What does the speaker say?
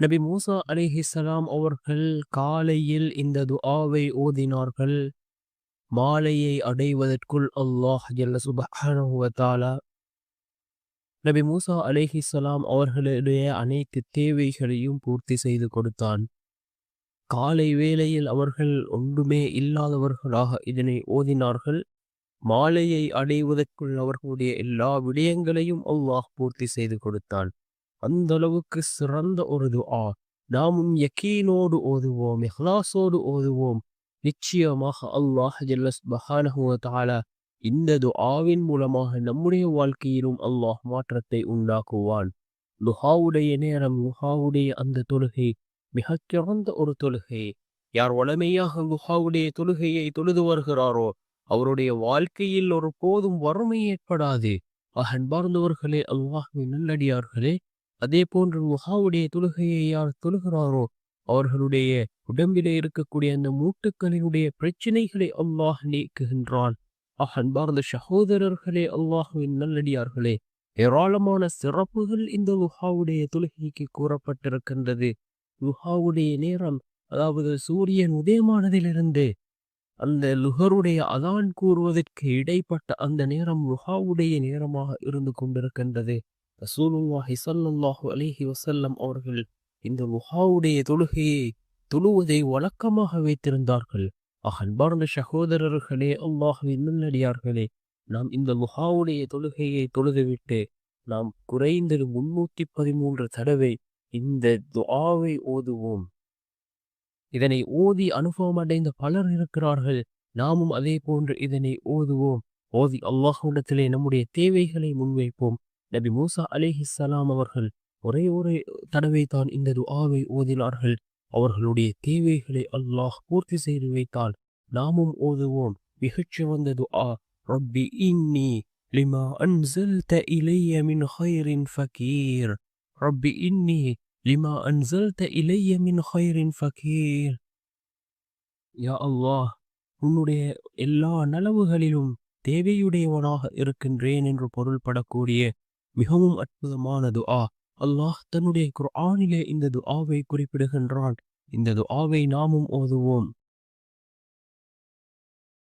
நபி மூசா அலிஹிசலாம் அவர்கள் காலையில் இந்த துஆவை ஓதினார்கள். மாலையை அடைவதற்குள் அல்லாஹ் ஜல்ல சுபஹானஹு நபி மூசா அலைஹிஸ்ஸலாம் அவர்களுடைய அனைத்து தேவைகளையும் பூர்த்தி செய்து கொடுத்தான். காலை வேளையில் அவர்கள் ஒன்றுமே இல்லாதவர்களாக இதனை ஓதினார்கள். மாலையை அடைவதற்குள் அவர்களுடைய எல்லா விடயங்களையும் அல்லாஹ் பூர்த்தி செய்து கொடுத்தான். அந்த அளவுக்கு சிறந்த ஒரு துஆ நாமும் யக்கீனோடு ஓதுவோம் இஹ்லாஸோடு ஓதுவோம். நிச்சயமாக அல்லாஹ் ஜல்லஸ் பஹானஹு இந்த துஆவின் மூலமாக நம்முடைய வாழ்க்கையிலும் அல்லாஹ் மாற்றத்தை உண்டாக்குவான். லுஹாவுடைய நேரம் லுஹாவுடைய அந்த தொழுகை மிகச் சிறந்த ஒரு தொழுகை. யார் வளமையாக லுஹாவுடைய தொழுகையை தொழுது வருகிறாரோ அவருடைய வாழ்க்கையில் ஒரு போதும் வறுமை ஏற்படாது. அன்பார்ந்தவர்களே அல்லாஹ்வின் நல்லடியார்களே அதே போன்று முகாவுடைய தொழுகையை யார் தொழுகிறாரோ அவர்களுடைய உடம்பிலே இருக்கக்கூடிய அந்த மூட்டுக்களினுடைய பிரச்சனைகளை அல்லாஹ் நீக்குகின்றான். அன்பார்ந்த சகோதரர்களே அல்லாஹுவின் நல்லடியார்களே ஏராளமான சிறப்புகள் இந்த லுஹாவுடைய தொழுகைக்கு கூறப்பட்டிருக்கின்றது. லுஹாவுடைய நேரம் அதாவது சூரியன் உதயமானதிலிருந்து அந்த லுகருடைய அதான் கூறுவதற்கு இடைப்பட்ட அந்த நேரம் லுஹாவுடைய நேரமாக இருந்து கொண்டிருக்கின்றது. ரசூலுல்லாஹி சல்லாஹு அலிஹி வசல்லம் அவர்கள் இந்த லுஹாவுடைய தொழுகையை தொழுவதை வழக்கமாக வைத்திருந்தார்கள். அகன்பார்ந்த சகோதரர்களே அல்லாஹுவின் நல்லடியார்களே நாம் இந்த லுஹாவுடைய தொழுகையை தொழுதுவிட்டு நாம் குறைந்தது முன்னூத்தி பதிமூன்று தடவை இந்த துஆவை ஓதுவோம். இதனை ஓதி அனுபவம் அடைந்த பலர் இருக்கிறார்கள். நாமும் அதே போன்று இதனை ஓதுவோம். ஓதி அல்லாஹுடத்திலே நம்முடைய தேவைகளை முன்வைப்போம். நபி மூசா அலிஹிஸ்ஸலாம் அவர்கள் ஒரே ஒரு தடவை தான் இந்த துஆவை ஓதினார்கள். அவர்களுடைய தேவைகளை அல்லாஹ் பூர்த்தி செய்து வைத்தால் நாமும் ஓதுவோம். மிகச்சிறந்த துஆ. ரப்பி இன்னி லிமா அன்சல்த இலைய மின் ஹைரின் ஃபகீர். ரப்பி இன்னி லிமா அன்சல்த இலைய மின் ஹைரின் ஃபகீர். யா அல்லாஹ் உன்னுடைய எல்லா நலவுகளிலும் தேவையுடையவனாக இருக்கின்றேன் என்று பொருள்படக்கூடிய மிகவும் அற்புதமான துஆ அல்லாஹ் தன்னுடைய குர்ஆனிலே இந்த துஆவை குறிப்பிடுகின்றான். இந்த துஆவை நாமும் ஓதுவோம்.